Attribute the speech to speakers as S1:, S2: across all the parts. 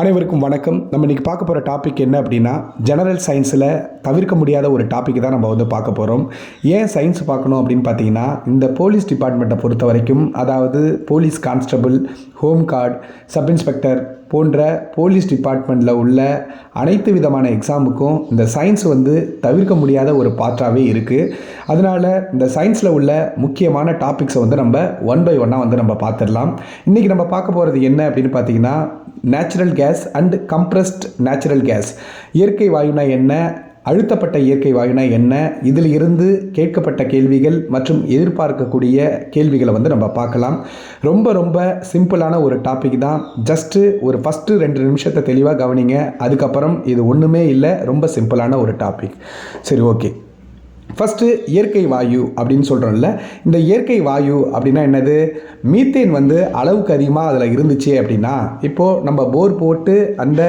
S1: அனைவருக்கும் வணக்கம். நம்ம இன்றைக்கி பார்க்க போகிற டாபிக் என்ன அப்படின்னா ஜெனரல் சயின்ஸில் தவிர்க்க முடியாத ஒரு டாபிக் தான் நம்ம வந்து பார்க்க போகிறோம் ஏன் சயின்ஸ் பார்க்கணும் அப்படின்னு பார்த்தீங்கன்னா இந்த போலீஸ் டிபார்ட்மெண்ட்டை பொறுத்த வரைக்கும் அதாவது police constable home guard sub inspector போன்ற போலீஸ் டிபார்ட்மெண்ட்டில் உள்ள அனைத்து விதமான எக்ஸாமுக்கும் இந்த சயின்ஸ் வந்து தவிர்க்க முடியாத ஒரு பாற்றாகவே இருக்குது அதனால் இந்த சயின்ஸில் உள்ள முக்கியமான டாபிக்ஸை வந்து நம்ம ஒன் பை ஒன்னாக வந்து நம்ம பார்த்துடலாம் இன்றைக்கி நம்ம பார்க்க போகிறது என்ன அப்படின்னு பார்த்தீங்கன்னா natural gas and compressed natural gas இயற்கை வாயுனா என்ன? அழுத்தப்பட்ட இயற்கை வாயுனா என்ன? இதில் இருந்து கேட்கப்பட்ட கேள்விகள் மற்றும் எதிர்பார்க்கக்கூடிய கேள்விகளை வந்து நம்ம பார்க்கலாம். ரொம்ப ரொம்ப சிம்பிளான ஒரு டாபிக் தான். ஜஸ்ட்டு ஒரு ஃபஸ்ட்டு ரெண்டு நிமிஷத்தை தெளிவாக கவனிங்க. அதுக்கப்புறம் இது ஒன்றுமே இல்லை. ரொம்ப சிம்பிளான ஒரு டாபிக். சரி ஓகே. ஃபஸ்ட்டு இயற்கை வாயு அப்படின்னு சொல்கிறோம்ல இந்த இயற்கை வாயு அப்படின்னா என்னது? மீத்தேன் வந்து அளவுக்கு அதிகமாக அதில் இருந்துச்சு அப்படின்னா இப்போது நம்ம போர் போட்டு அந்த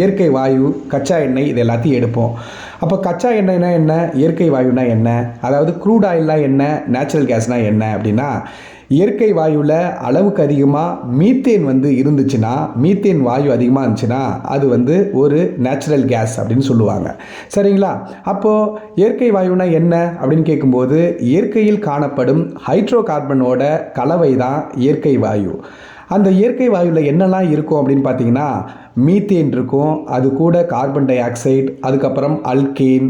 S1: இயற்கை வாயு கச்சா எண்ணெய் இது எல்லாத்தையும் எடுப்போம். அப்போ கச்சா எண்ணெய்னா என்ன? இயற்கை வாயுனா என்ன? அதாவது க்ரூட் ஆயில்னா என்ன? நேச்சுரல் கேஸ்னால் என்ன அப்படின்னா இயற்கை வாயுவில் அளவுக்கு அதிகமாக மீத்தேன் வந்து இருந்துச்சுன்னா மீத்தேன் வாயு அதிகமாக இருந்துச்சுன்னா அது வந்து ஒரு நேச்சுரல் கேஸ் அப்படின்னு சொல்லுவாங்க. சரிங்களா? அப்போது இயற்கை வாயுனா என்ன அப்படின்னு கேட்கும்போது இயற்கையில் காணப்படும் ஹைட்ரோ கார்பனோட கலவை தான் இயற்கை வாயு. அந்த இயற்கை வாயுவில் என்னெல்லாம் இருக்கும் அப்படின்னு பார்த்தீங்கன்னா மீத்தேன் இருக்கும் அது கூட கார்பன் டை ஆக்சைடு அதுக்கப்புறம் அல்கேன்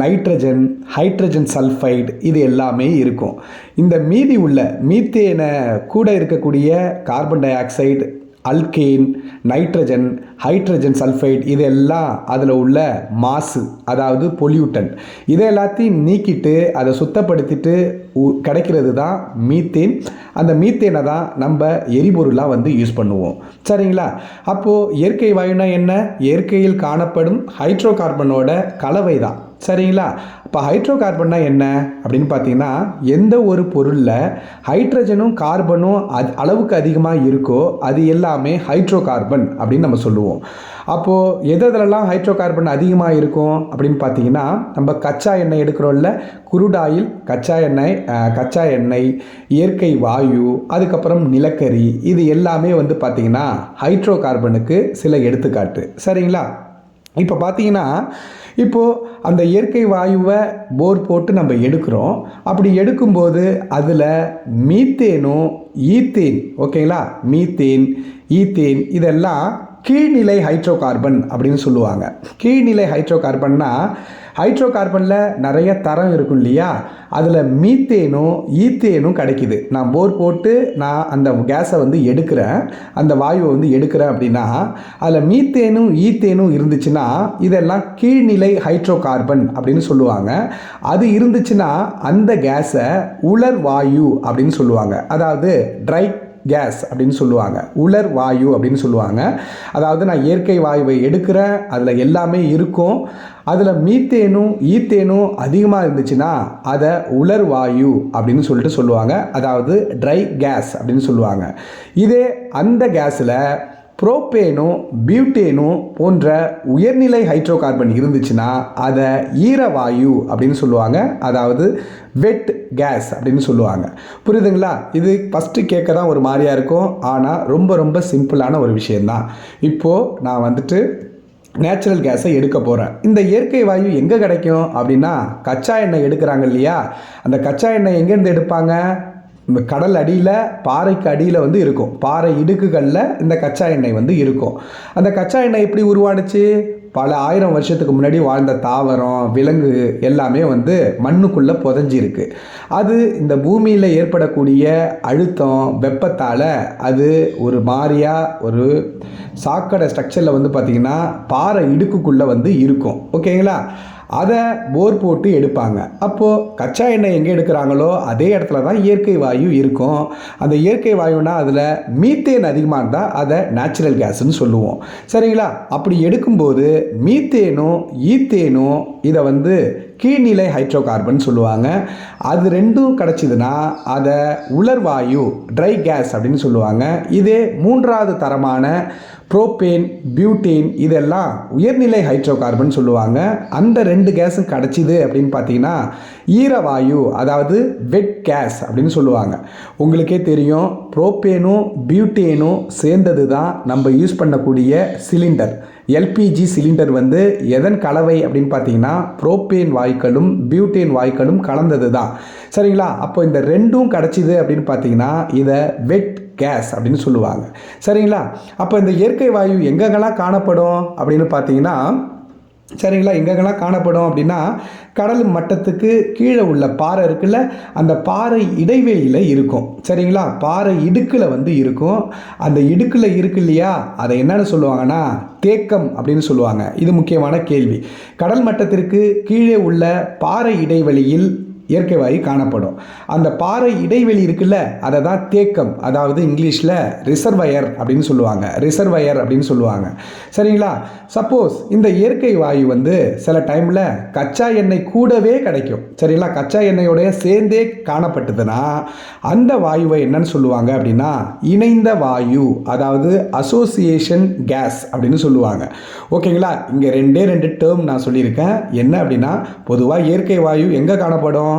S1: நைட்ரஜன் ஹைட்ரஜன் சல்ஃபைடு இது எல்லாமே இருக்கும். இந்த மீதி உள்ள மீத்தேனை கூட இருக்கக்கூடிய carbon dioxide alkane nitrogen hydrogen sulphide இதெல்லாம் அதில் உள்ள மாசு அதாவது பொல்யூட்டன். இதை எல்லாத்தையும் நீக்கிட்டு அதை சுத்தப்படுத்திட்டு உ- கிடைக்கிறது தான் மீத்தேன். அந்த மீத்தேனை தான் நம்ம எரிபொருளாக வந்து யூஸ் பண்ணுவோம். சரிங்களா? அப்போது இயற்கை வாயுனா என்ன? இயற்கையில் காணப்படும் ஹைட்ரோ கார்பனோட கலவை தான். சரிங்களா? இப்போ ஹைட்ரோ கார்பன்னா என்ன? அப்படின்னு பார்த்தீங்கன்னா எந்த ஒரு பொருளில் ஹைட்ரஜனும் கார்பனும் அது அளவுக்கு அதிகமாக இருக்கோ அது எல்லாமே ஹைட்ரோ கார்பன் அப்படின்னு நம்ம சொல்லுவோம். அப்போது எது எதுலலாம் ஹைட்ரோ கார்பன் அதிகமாக இருக்கும்? அப்படின்னு பார்த்தீங்கன்னா நம்ம கச்சா எண்ணெய் எடுக்கிறோம்ல குருடாயில் கச்சா எண்ணெய் கச்சா எண்ணெய் இயற்கை வாயு அதுக்கப்புறம் நிலக்கரி இது எல்லாமே வந்து பார்த்திங்கன்னா ஹைட்ரோ கார்பனுக்கு சில எடுத்துக்காட்டு. சரிங்களா? இப்போ பார்த்தீங்கன்னா இப்போது அந்த இயற்கை வாயுவை போர் போட்டு நம்ம எடுக்கிறோம். அப்படி எடுக்கும்போது அதில் மீத்தேனும் ஈத்தேன் ஓகேங்களா மீத்தேன் ஈத்தேன் இதெல்லாம் கீழ்நிலை ஹைட்ரோ கார்பன் அப்படின்னு சொல்லுவாங்க. கீழ்நிலை ஹைட்ரோ கார்பன்னா ஹைட்ரோ கார்பனில் நிறைய தரம் இருக்கும் இல்லையா? அதில் மீத்தேனும் ஈத்தேனும் கிடைக்குது. நான் போர் போட்டு நான் அந்த கேஸை வந்து எடுக்கிறேன். அந்த வாயுவை வந்து எடுக்கிறேன் அப்படின்னா அதில் மீத்தேனும் ஈத்தேனும் இருந்துச்சுன்னா இதெல்லாம் கீழ்நிலை ஹைட்ரோ கார்பன் அப்படின்னு சொல்லுவாங்க. அது இருந்துச்சுன்னா அந்த கேஸை உலர் வாயு அப்படின்னு சொல்லுவாங்க. அதாவது ட்ரை கேஸ் அப்படின்னு சொல்லுவாங்க. உலர் வாயு அப்படின்னு சொல்லுவாங்க. அதாவது நான் இயற்கை வாயுவை எடுக்கிறேன் அதில் எல்லாமே இருக்கும். அதில் மீத்தேனும் ஈத்தேனும் அதிகமாக இருந்துச்சுன்னா அதை உலர் வாயு அப்படின்னு சொல்லிட்டு சொல்லுவாங்க. அதாவது ட்ரை கேஸ் அப்படின்னு சொல்லுவாங்க. இதே அந்த கேஸில் புரோப்பேனும் பியூட்டேனும் போன்ற உயர்நிலை ஹைட்ரோ கார்பன் இருந்துச்சுன்னா அதை ஈரவாயு அப்படின்னு சொல்லுவாங்க. அதாவது வெட் கேஸ் அப்படின்னு சொல்லுவாங்க. புரியுதுங்களா? இது ஃபஸ்ட்டு கேட்க தான் ஒரு மாதிரியாக இருக்கும். ஆனால் ரொம்ப ரொம்ப சிம்பிளான ஒரு விஷயந்தான் இப்போது நான் வந்துட்டு நேச்சுரல் கேஸை எடுக்க போகிறேன் இந்த இயற்கை வாயு எங்கே கிடைக்கும் அப்படின்னா கச்சா எண்ணெய் எடுக்கிறாங்க இல்லையா? அந்த கச்சா எண்ணெய் எங்கேருந்து எடுப்பாங்க? கடல் அடியில் பாறைக்கு அடியில் வந்து இருக்கும். பாறை இடுக்குகளில் இந்த கச்சா எண்ணெய் வந்து இருக்கும். அந்த கச்சா எண்ணெய் எப்படி உருவானுச்சு? பல ஆயிரம் வருஷத்துக்கு முன்னாடி வாழ்ந்த தாவரம் விலங்கு எல்லாமே வந்து மண்ணுக்குள்ளே புதஞ்சிருக்கு. அது இந்த பூமியில் ஏற்படக்கூடிய அழுத்தம் வெப்பத்தால் அது ஒரு மாதிரியாக ஒரு சாக்கடை ஸ்ட்ரக்சரில் வந்து பார்த்திங்கன்னா பாறை இடுக்குக்குள்ளே வந்து இருக்கும். ஓகேங்களா அதை போர் போட்டு எடுப்பாங்க. அப்போது கச்சா எண்ணெய் எங்கே எடுக்கிறாங்களோ அதே இடத்துல தான் இயற்கை வாயு இருக்கும். அந்த இயற்கை வாயுனா அதில் மீத்தேன் அதிகமாக இருந்தால் அதை நேச்சுரல் கேஸ்ன்னு சொல்லுவோம். சரிங்களா? அப்படி எடுக்கும்போது மீத்தேனும் ஈத்தேனும் இதை வந்து கீழ்நிலை ஹைட்ரோ கார்பன் சொல்லுவாங்க. அது ரெண்டும் கிடச்சிதுன்னா அதை உலர்வாயு ட்ரை கேஸ் அப்படின்னு சொல்லுவாங்க. இதே மூன்றாவது தரமான ப்ரோப்பேன் பியூட்டேன் இதெல்லாம் உயர்நிலை ஹைட்ரோ கார்பன் சொல்லுவாங்க. அந்த ரெண்டு கேஸும் கிடச்சிது அப்படின்னு பார்த்தீங்கன்னா ஈரவாயு அதாவது வெட் கேஸ் அப்படின்னு சொல்லுவாங்க. உங்களுக்கே தெரியும் ப்ரோப்பேனும் பியூட்டேனும் சேர்ந்தது தான் நம்ம யூஸ் பண்ணக்கூடிய சிலிண்டர் எல்பிஜி சிலிண்டர் வந்து எதன் கலவை அப்படின்னு பார்த்தீங்கன்னா ப்ரோப்பேன் வாயுக்களும் பியூட்டேன் வாயுக்களும் கலந்தது தான். சரிங்களா? அப்போ இந்த ரெண்டும் கிடச்சிது அப்படின்னு பார்த்தீங்கன்னா இதை வெட் கேஸ் அப்படின்னு சொல்லுவாங்க. சரிங்களா? அப்போ இந்த இயற்கை வாயு எங்கெங்கெல்லாம் காணப்படும் அப்படின்னு பார்த்தீங்கன்னா சரிங்களா? எங்கெங்கெல்லாம் காணப்படும் அப்படின்னா கடல் மட்டத்துக்கு கீழே உள்ள பாறை இருக்குல்ல அந்த பாறை இடைவெளியில் இருக்கும். சரிங்களா? பாறை இடுக்கில் வந்து இருக்கும். அந்த இடுக்கில் இருக்கு இல்லையா? அதை என்னென்னு சொல்லுவாங்கன்னா தேக்கம் அப்படின்னு சொல்லுவாங்க. இது முக்கியமான கேள்வி. கடல் மட்டத்திற்கு கீழே உள்ள பாறை இடைவெளியில் இயற்கை வாயு காணப்படும். அந்த பாறை இடைவெளி இருக்குல்ல அதை தான் தேக்கம். அதாவது இங்கிலீஷில் ரிசர்வயர் அப்படின்னு சொல்லுவாங்க. ரிசர்வயர் அப்படின்னு சொல்லுவாங்க. சரிங்களா? சப்போஸ் இந்த இயற்கை வாயு வந்து சில டைமில் கச்சா எண்ணெய் கூடவே கிடைக்கும். சரிங்களா? கச்சா எண்ணெயோடைய சேர்ந்தே காணப்பட்டதுன்னா அந்த வாயுவை என்னன்னு சொல்லுவாங்க அப்படின்னா இணைந்த வாயு அதாவது அசோசியேஷன் கேஸ் அப்படின்னு சொல்லுவாங்க. ஓகேங்களா? இங்கே ரெண்டே ரெண்டு டேர்ம் நான் சொல்லியிருக்கேன். என்ன அப்படின்னா பொதுவாக இயற்கை வாயு எங்கே காணப்படும்?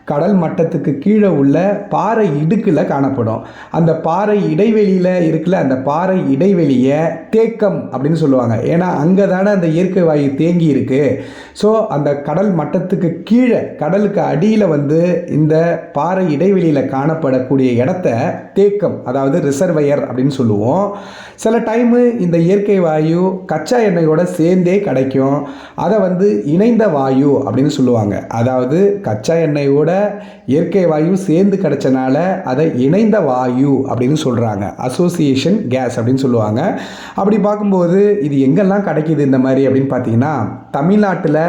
S1: கடல் மட்டத்துக்கு கீழே உள்ள பாறை இடுக்கில் காணப்படும். அந்த பாறை இடைவெளியில் இருக்கல அந்த பாறை இடைவெளியை தேக்கம் அப்படின்னு சொல்லுவாங்க. ஏன்னா அங்கே தானே அந்த இயற்கை வாயு தேங்கி இருக்கு. ஸோ அந்த கடல் மட்டத்துக்கு கீழே கடலுக்கு அடியில் வந்து இந்த பாறை இடைவெளியில் காணப்படக்கூடிய இடத்த தேக்கம் அதாவது ரிசர்வையர் அப்படின்னு சொல்லுவோம். சில டைமு இந்த இயற்கை வாயு கச்சா எண்ணெயோட சேர்ந்தே கிடைக்கும். அதை வந்து இணைந்த வாயு அப்படின்னு சொல்லுவாங்க. அதாவது கச்சா எண்ணெயோட இயற்கை வாயு சேர்ந்து கிடச்சனால அதை இணைந்த வாயு அப்படின்னு சொல்கிறாங்க அசோசியேஷன் கேஸ் அப்படின்னு சொல்லுவாங்க. அப்படி பார்க்கும்போது இது எங்கெல்லாம் கிடைக்கிது இந்த மாதிரி அப்படின்னு பார்த்தீங்கன்னா தமிழ்நாட்டில்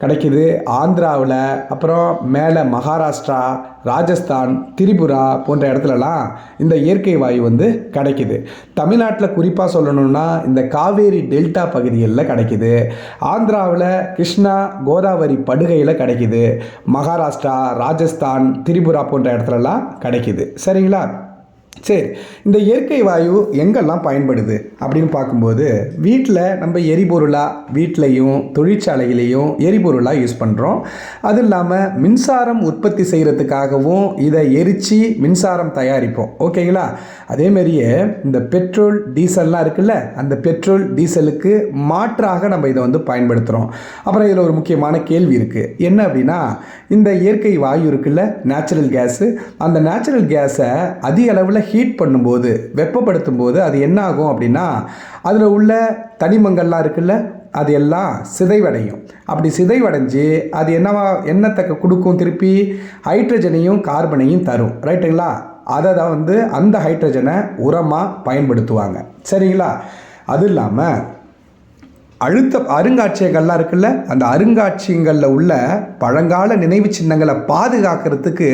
S1: கிடைக்கிது. ஆந்திராவில் அப்புறம் மேலே மகாராஷ்டிரா ராஜஸ்தான் திரிபுரா போன்ற இடத்துலலாம் இந்த இயற்கை வாயு வந்து கிடைக்கிது. தமிழ்நாட்டில் குறிப்பாக சொல்லணும்னா இந்த காவேரி டெல்டா பகுதிகளில் கிடைக்கிது. ஆந்திராவில் கிருஷ்ணா கோதாவரி படுகையில் கிடைக்கிது. மகாராஷ்டிரா ராஜஸ்தான் திரிபுரா போன்ற இடத்துலலாம் கிடைக்கிது. சரிங்களா? சரி இந்த இயற்கை வாயு எங்கெல்லாம் பயன்படுது அப்படின்னு பார்க்கும்போது வீட்டில் நம்ம எரிபொருளாக வீட்லேயும் தொழிற்சாலையிலையும் எரிபொருளாக யூஸ் பண்ணுறோம் அது இல்லாமல் மின்சாரம் உற்பத்தி செய்கிறதுக்காகவும் இதை எரித்து மின்சாரம் தயாரிப்போம். ஓகேங்களா அதேமாரியே இந்த பெட்ரோல் டீசல்லாம் இருக்குல்ல அந்த பெட்ரோல் டீசலுக்கு மாற்றாக நம்ம இதை வந்து பயன்படுத்துகிறோம் அப்புறம் இதில் ஒரு முக்கியமான கேள்வி இருக்குது என்ன அப்படின்னா இந்த இயற்கை வாயு இருக்குல்ல நேச்சுரல் கேஸு அந்த நேச்சுரல் கேஸை அதிக அளவில் ஹீட் பண்ணும்போது வெப்பப்படுத்தும் போது அது என்ன ஆகும் அப்படின்னா அதில் உள்ள தனிமங்கள்லாம் இருக்குல்ல அது எல்லாம் சிதைவடையும். அப்படி சிதைவடைஞ்சு அது என்னவா என்னத்தக்க கொடுக்கும் திருப்பி? ஹைட்ரஜனையும் கார்பனையும் தரும். ரைட்டுங்களா? அதை தான் வந்து அந்த ஹைட்ரஜனை உரமாக பயன்படுத்துவாங்க. சரிங்களா? அது இல்லாமல் அழுத்த அருங்காட்சியகங்கள்லாம் இருக்குல்ல அந்த அருங்காட்சியங்களில் உள்ள பழங்கால நினைவு சின்னங்களை பாதுகாக்கிறதுக்கு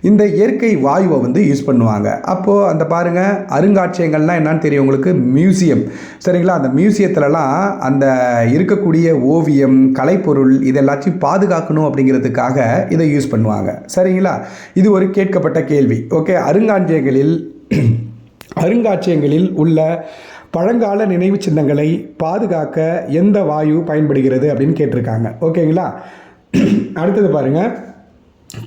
S1: இந்த இயற்கை வாயுவை வந்து யூஸ் பண்ணுவாங்க. அப்போது அந்த பாருங்கள் அருங்காட்சியங்கள்லாம் என்னன்னு தெரியும் உங்களுக்கு? மியூசியம். சரிங்களா? அந்த மியூசியத்துலலாம் அந்த இருக்கக்கூடிய ஓவியம் கலைப்பொருள் இது எல்லாத்தையும் பாதுகாக்கணும் அப்படிங்கிறதுக்காக இதை யூஸ் பண்ணுவாங்க. சரிங்களா? இது ஒரு கேட்கப்பட்ட கேள்வி. ஓகே? அருங்காட்சியகங்களில் அருங்காட்சியகங்களில் உள்ள பழங்கால நினைவு சின்னங்களை பாதுகாக்க எந்த வாயு பயன்படுகிறது அப்படின்னு கேட்டிருக்காங்க. ஓகேங்களா? அடுத்தது பாருங்கள்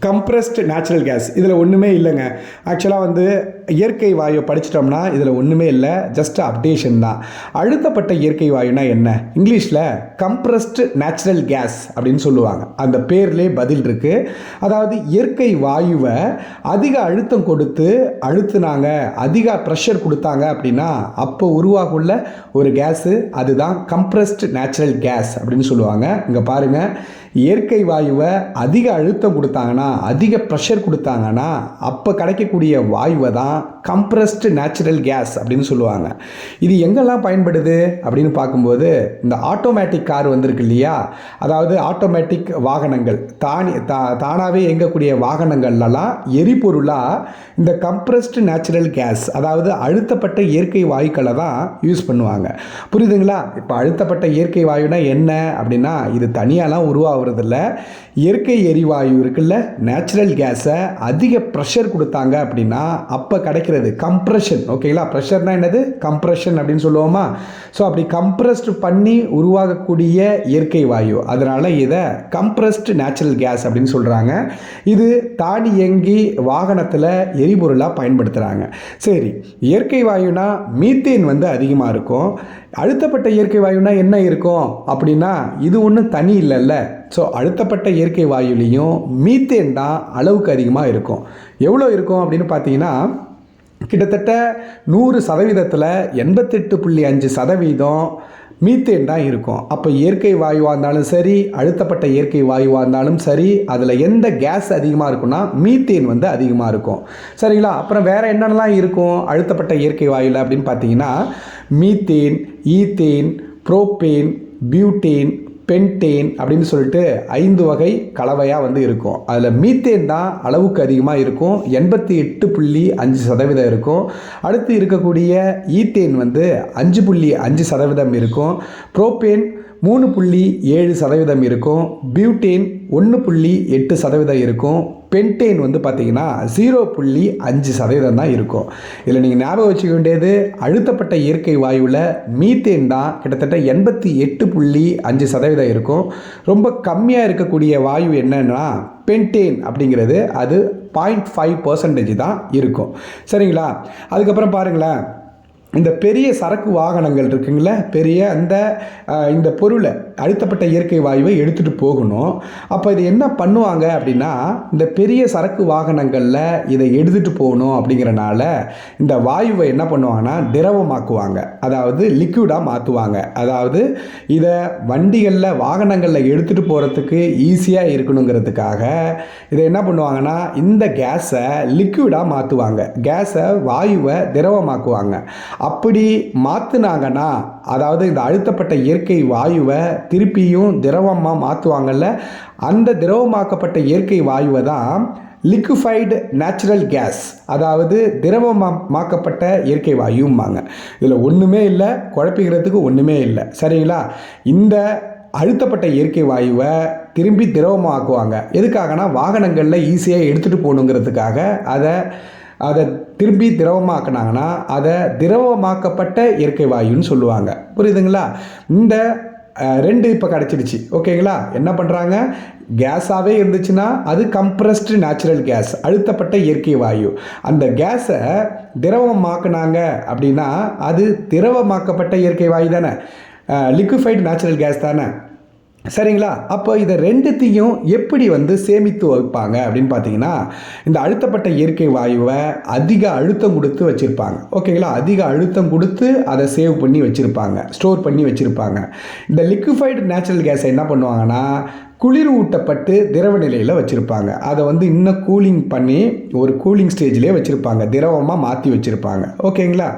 S1: கம்ப்ரஸ்டு நேச்சுரல் கேஸ் இதில் ஒன்றுமே இல்லைங்க. ஆக்சுவலாக வந்து இயற்கை வாயு படிச்சிட்டோம்னா இதில் ஒன்றுமே இல்லை. ஜஸ்ட் அப்டேஷன் தான். அழுத்தப்பட்ட இயற்கை வாயுனா என்ன? இங்கிலீஷில் கம்ப்ரஸ்டு நேச்சுரல் கேஸ் அப்படின்னு சொல்லுவாங்க. அந்த பேர்லே பதில் இருக்குது அதாவது இயற்கை வாயுவை அதிக அழுத்தம் கொடுத்து அழுத்துனாங்க அதிக ப்ரெஷர் கொடுத்தாங்க அப்படின்னா அப்போ உருவாகுள்ள ஒரு கேஸு அதுதான் கம்ப்ரஸ்டு நேச்சுரல் கேஸ் அப்படின்னு சொல்லுவாங்க. இங்கே பாருங்கள் இயற்கை வாயுவை அதிக அழுத்தம் கொடுத்தாங்கன்னா அதிக ப்ரெஷர் கொடுத்தாங்கன்னா அப்போ கிடைக்கக்கூடிய வாயுவை தான் கம்ப்ரஸ்டு நேச்சுரல் கேஸ் அப்படின்னு சொல்லுவாங்க. இது எங்கெல்லாம் பயன்படுது அப்படின்னு பார்க்கும்போது இந்த ஆட்டோமேட்டிக் கார் வந்திருக்கு இல்லையா? அதாவது ஆட்டோமேட்டிக் வாகனங்கள். தானி தா தானாகவே இயங்கக்கூடிய வாகனங்கள்லாம் எரிபொருளாக இந்த கம்ப்ரஸ்டு நேச்சுரல் கேஸ் அதாவது அழுத்தப்பட்ட இயற்கை வாயுக்களை தான் யூஸ் பண்ணுவாங்க. புரியுதுங்களா? இப்போ அழுத்தப்பட்ட இயற்கை வாயுனா என்ன அப்படின்னா இது தனியாலாம் உருவாகும் உருவாகிறதில்ல இயற்கை எரிவாயு இருக்குல்ல நேச்சுரல் கேஸை அதிக ப்ரெஷர் கொடுத்தாங்க அப்படின்னா அப்போ கிடைக்கிறது கம்ப்ரெஷன் ஓகேங்களா ப்ரெஷர்னா என்னது? கம்ப்ரெஷன் அப்படின்னு சொல்லுவோமா? ஸோ அப்படி கம்ப்ரஸ்டு பண்ணி உருவாகக்கூடிய இயற்கை வாயு. அதனால் இதை கம்ப்ரஸ்டு நேச்சுரல் கேஸ் அப்படின்னு சொல்கிறாங்க இது தானியங்கி வாகனத்தில் எரிபொருளாக பயன்படுத்துகிறாங்க சரி இயற்கை வாயுனா மீத்தேன் வந்து அதிகமாக இருக்கும். அழுத்தப்பட்ட இயற்கை வாயுனா என்ன இருக்கும்? அப்படின்னா இது ஒன்றும் தனி இல்லைல்ல. ஸோ அழுத்தப்பட்ட இயற்கை வாயுலேயும் மீத்தேன் தான் அளவுக்கு அதிகமாக இருக்கும். எவ்வளோ இருக்கும் அப்படின்னு பார்த்தீங்கன்னா கிட்டத்தட்ட நூறு சதவீதத்தில் எண்பத்தெட்டு புள்ளி அஞ்சு சதவீதம் மீத்தேன் தான் இருக்கும். அப்போ இயற்கை வாயுவாக இருந்தாலும் சரி அழுத்தப்பட்ட இயற்கை வாயுவாக இருந்தாலும் சரி அதில் எந்த கேஸ் அதிகமாக இருக்கும்னா மீத்தேன் வந்து அதிகமாக இருக்கும். சரிங்களா? அப்புறம் வேறு என்னென்னலாம் இருக்கும் அழுத்தப்பட்ட இயற்கை வாயுவில் அப்படின்னு பார்த்தீங்கன்னா methane ethane propane butane pentane அப்படின்னு சொல்லிட்டு ஐந்து வகை கலவையாக வந்து இருக்கும். அதில் மீத்தேன் தான் அளவுக்கு அதிகமாக இருக்கும். எண்பத்தி எட்டு புள்ளி அஞ்சு சதவீதம் இருக்கும். அடுத்து இருக்கக்கூடிய ஈத்தேன் வந்து அஞ்சு புள்ளி அஞ்சு சதவீதம் இருக்கும். புரோப்பேன் மூணு புள்ளி ஏழு சதவீதம் இருக்கும். பியூட்டேன் ஒன்று புள்ளி எட்டு சதவீதம் இருக்கும். பென்டேன் வந்து பார்த்தீங்கன்னா ஜீரோ புள்ளி அஞ்சு சதவீதம் தான் இருக்கும். இதில் நீங்கள் ஞாபகம் வச்சுக்க வேண்டியது அழுத்தப்பட்ட இயற்கை வாயுவில் மீத்தேன் தான் கிட்டத்தட்ட எண்பத்தி எட்டு புள்ளி அஞ்சு சதவீதம் இருக்கும். ரொம்ப கம்மியாக இருக்கக்கூடிய வாயு என்னன்னா பென்டேன் அப்படிங்கிறது அது பாயிண்ட் ஃபைவ் பர்சன்டேஜ் தான் இருக்கும். சரிங்களா? அதுக்கப்புறம் பாருங்களேன். இந்த பெரிய சரக்கு வாகனங்கள் இருக்குங்கள பெரிய அந்த இந்த பொருளை அழுத்தப்பட்ட இயற்கை வாயுவை எடுத்துகிட்டு போகணும். அப்போ இது என்ன பண்ணுவாங்க அப்படின்னா இந்த பெரிய சரக்கு வாகனங்களில் இதை எடுத்துகிட்டு போகணும் அப்படிங்கிறனால இந்த வாயுவை என்ன பண்ணுவாங்கன்னா திரவமாக்குவாங்க. அதாவது லிக்விடாக மாற்றுவாங்க அதாவது இதை வண்டிகளில் வாகனங்களில் எடுத்துகிட்டு போகிறதுக்கு ஈஸியாக இருக்கணுங்கிறதுக்காக இதை என்ன பண்ணுவாங்கன்னா இந்த கேஸை லிக்விடாக மாற்றுவாங்க கேஸை வாயுவை திரவமாக்குவாங்க. அப்படி மாற்றினாங்கன்னா அதாவது இந்த அழுத்தப்பட்ட இயற்கை வாயுவை திருப்பியும் திரவமாக மாற்றுவாங்கல்ல அந்த திரவமாக்கப்பட்ட இயற்கை வாயுவை தான் லிக்விஃபைடு நேச்சுரல் கேஸ் அதாவது திரவமாக்கப்பட்ட இயற்கை வாயும்பாங்க. இதில் ஒன்றுமே இல்லை குழப்பிக்கிறதுக்கு ஒன்றுமே இல்லை. சரிங்களா? இந்த அழுத்தப்பட்ட இயற்கை வாயுவை திரும்பி திரவமாக்குவாங்க. எதுக்காகனா வாகனங்களில் ஈஸியாக எடுத்துகிட்டு போகணுங்கிறதுக்காக அதை அதை திரும்பி திரவமாக்குனாங்கன்னா அதை திரவமாக்கப்பட்ட இயற்கை வாயுன்னு சொல்லுவாங்க. புரியுதுங்களா? இந்த ரெண்டு இப்போ கிடச்சிடுச்சு. ஓகேங்களா? என்ன பண்ணுறாங்க கேஸாகவே இருந்துச்சுன்னா அது கம்ப்ரஸ்டு நேச்சுரல் கேஸ் அழுத்தப்பட்ட இயற்கை வாயு. அந்த கேஸை திரவமாக்குனாங்க அப்படின்னா அது திரவமாக்கப்பட்ட இயற்கை வாயு தானே லிக்விஃபைடு நேச்சுரல் கேஸ் தானே? சரிங்களா? அப்போ இதை ரெண்டுத்தையும் எப்படி வந்து சேமித்து வைப்பாங்க அப்படின்னு பார்த்தீங்கன்னா இந்த அழுத்தப்பட்ட இயற்கை வாயுவை அதிக அழுத்தம் கொடுத்து வச்சுருப்பாங்க. ஓகேங்களா? அதிக அழுத்தம் கொடுத்து அதை சேவ் பண்ணி வச்சுருப்பாங்க. ஸ்டோர் பண்ணி வச்சுருப்பாங்க. இந்த லிக்விஃபைடு நேச்சுரல் கேஸை என்ன பண்ணுவாங்கன்னா குளிர் ஊட்டப்பட்டு திரவ நிலையில் வச்சுருப்பாங்க. அதை வந்து இன்னும் கூலிங் பண்ணி ஒரு கூலிங் ஸ்டேஜ்லேயே வச்சுருப்பாங்க. திரவமாக மாற்றி வச்சுருப்பாங்க. ஓகேங்களா?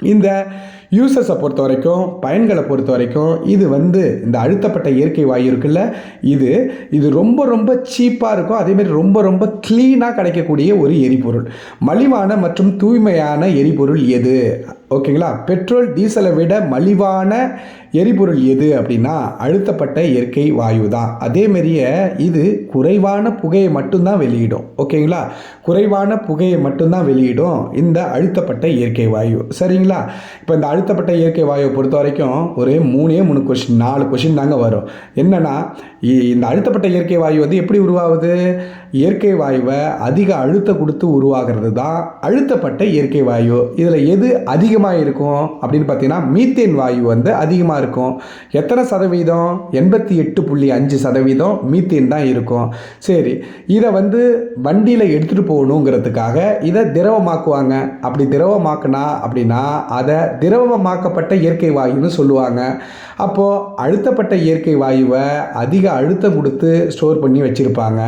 S1: இந்த யூசர்ஸை பொறுத்த வரைக்கும் பயன்களை பொறுத்த வரைக்கும் இது வந்து இந்த அழுத்தப்பட்ட இயற்கை வாயு இருக்குல்ல இது இது ரொம்ப ரொம்ப சீப்பாக இருக்கும். அதேமாதிரி ரொம்ப ரொம்ப க்ளீனாக கிடைக்கக்கூடிய ஒரு எரிபொருள். மலிவான மற்றும் தூய்மையான எரிபொருள் எது? ஓகேங்களா? பெட்ரோல் டீசலை விட மலிவான எரிபொருள் எது அப்படின்னா அழுத்தப்பட்ட இயற்கை வாயு தான். அதேமாரிய இது குறைவான புகையை மட்டும்தான் வெளியிடும். ஓகேங்களா? குறைவான புகையை மட்டும்தான் வெளியிடும் இந்த அழுத்தப்பட்ட இயற்கை வாயு. சரிங்களா? இப்போ இந்த அழுத்தப்பட்ட இயற்கை வாயுவை பொறுத்த வரைக்கும் ஒரே மூணே மூணு கொஷின் நாலு கொஷின் தாங்க வரும். என்னென்னா இ- இந்த அழுத்தப்பட்ட இயற்கை வாயு வந்து எப்படி உருவாகுது? இயற்கை வாயுவை அதிக அழுத்தம் கொடுத்து உருவாகிறது தான் அழுத்தப்பட்ட இயற்கை வாயு. இதில் எது அதிகமாக இருக்கும் அப்படின்னு பார்த்தீங்கன்னா மீத்தேன் வாயு வந்து அதிகமாக இருக்கும். எத்தனை சதவீதம்? எண்பத்தி எட்டு புள்ளி அஞ்சு சதவீதம் மீத்தேன் தான் இருக்கும். சரி இதை வந்து வண்டியில் எடுத்துகிட்டு போகணுங்கிறதுக்காக இதை திரவமாக்குவாங்க. அப்படி திரவமாக்குனா அப்படின்னா அதை திரவ திரவமாக்கப்பட்ட இயற்கை வாயுன்னு சொல்லுவாங்க. அப்போது அழுத்தப்பட்ட இயற்கை வாயுவை அதிக அழுத்தம் கொடுத்து ஸ்டோர் பண்ணி வச்சுருப்பாங்க.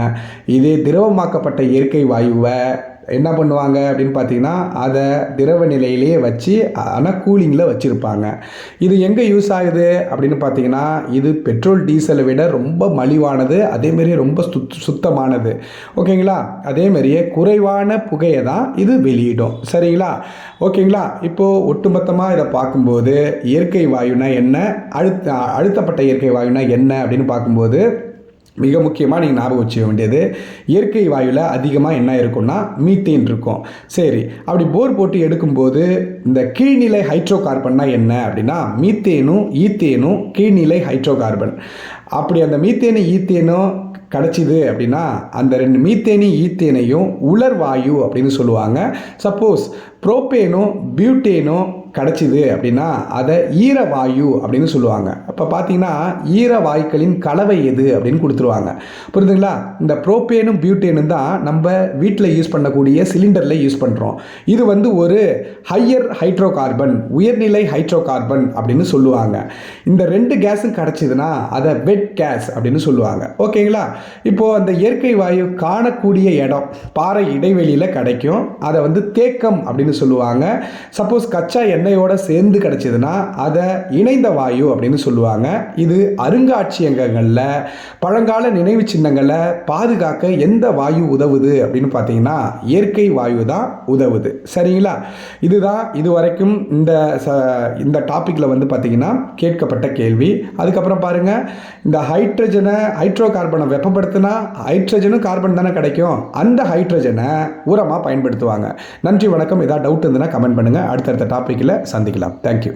S1: இதே திரவமாக்கப்பட்ட இயற்கை வாயுவை என்ன பண்ணுவாங்க அப்படின்னு பார்த்தீங்கன்னா அதை திரவ நிலையிலேயே வச்சு ஆனால் கூலிங்கில் வச்சுருப்பாங்க. இது எங்கே யூஸ் ஆகுது அப்படின்னு பார்த்தீங்கன்னா இது பெட்ரோல் டீசலை விட ரொம்ப மலிவானது அதேமாரி ரொம்ப சுத் சுத்தமானது. ஓகேங்களா? அதேமாரியே குறைவான புகையை தான் இது வெளியிடும். சரிங்களா? ஓகேங்களா? இப்போது ஒட்டுமொத்தமாக இதை பார்க்கும்போது இயற்கை வாயுனா என்ன? அழுத்த அழுத்தப்பட்ட இயற்கை வாயுனா என்ன அப்படின்னு பார்க்கும்போது மிக முக்கியமாக நீங்கள் ஞாபகம் வச்சுக்க வேண்டியது இயற்கை வாயுவில் அதிகமாக என்ன இருக்கும்னா மீத்தேன் இருக்கும். சரி அப்படி போர் போட்டு எடுக்கும்போது இந்த கீழ்நிலை ஹைட்ரோ கார்பன்னா என்ன அப்படின்னா மீத்தேனும் ஈத்தேனும் கீழ்நிலை ஹைட்ரோ கார்பன் அப்படி அந்த மீத்தேனும் ஈத்தேனும் கிடச்சிது அப்படின்னா அந்த ரெண்டு மீத்தேனையும் ஈத்தேனையும் உலர் வாயு அப்படின்னு சொல்லுவாங்க. சப்போஸ் ப்ரோப்பேனும் பியூட்டேனும் கிடச்சிது அப்படின்னா அதை ஈரவாயு அப்படின்னு சொல்லுவாங்க. இப்போ பார்த்தீங்கன்னா ஈரவாயுக்களின் கலவை எது அப்படின்னு கொடுத்துருவாங்க. புரியுதுங்களா? இந்த ப்ரோப்பேனும் பியூட்டேனும் தான் நம்ம வீட்டில் யூஸ் பண்ணக்கூடிய சிலிண்டரில் யூஸ் பண்ணுறோம் இது வந்து ஒரு ஹையர் ஹைட்ரோ கார்பன் உயர்நிலை ஹைட்ரோ கார்பன் அப்படின்னு சொல்லுவாங்க. இந்த ரெண்டு கேஸும் கிடச்சிதுன்னா அதை வெட் கேஸ் அப்படின்னு சொல்லுவாங்க. ஓகேங்களா? இப்போது அந்த இயற்கை வாயு காணக்கூடிய இடம் பாறை இடைவெளியில் கிடைக்கும். அதை வந்து தேக்கம் அப்படின்னு சொல்லுவாங்க. சப்போஸ் கச்சா எண்ணெயோட சேர்ந்து கிடைச்சதுன்னா அதை இணைந்த வாயு அப்படின்னு சொல்லுவாங்க. இது அருங்காட்சியகங்களில் பழங்கால நினைவு சின்னங்களை பாதுகாக்க எந்த வாயு உதவுது அப்படின்னு பார்த்தீங்கன்னா இயற்கை வாயு தான் உதவுது. சரிங்களா? இதுதான் இதுவரைக்கும் இந்த ச இந்த டாப்பிக்கில் வந்து பார்த்தீங்கன்னா கேட்கப்பட்ட கேள்வி. அதுக்கப்புறம் பாருங்கள் இந்த ஹைட்ரஜனை ஹைட்ரோ கார்பனை வெப்பப்படுத்தினா ஹைட்ரஜனும் கார்பன் தானே கிடைக்கும். அந்த ஹைட்ரஜனை உரமாக பயன்படுத்துவாங்க. நன்றி வணக்கம். ஏதாவது டவுட் இருந்ததுன்னா கமெண்ட் பண்ணுங்கள் அடுத்தடுத்த டாப்பிக்கில் சந்திக்கலாம். தேங்க்யூ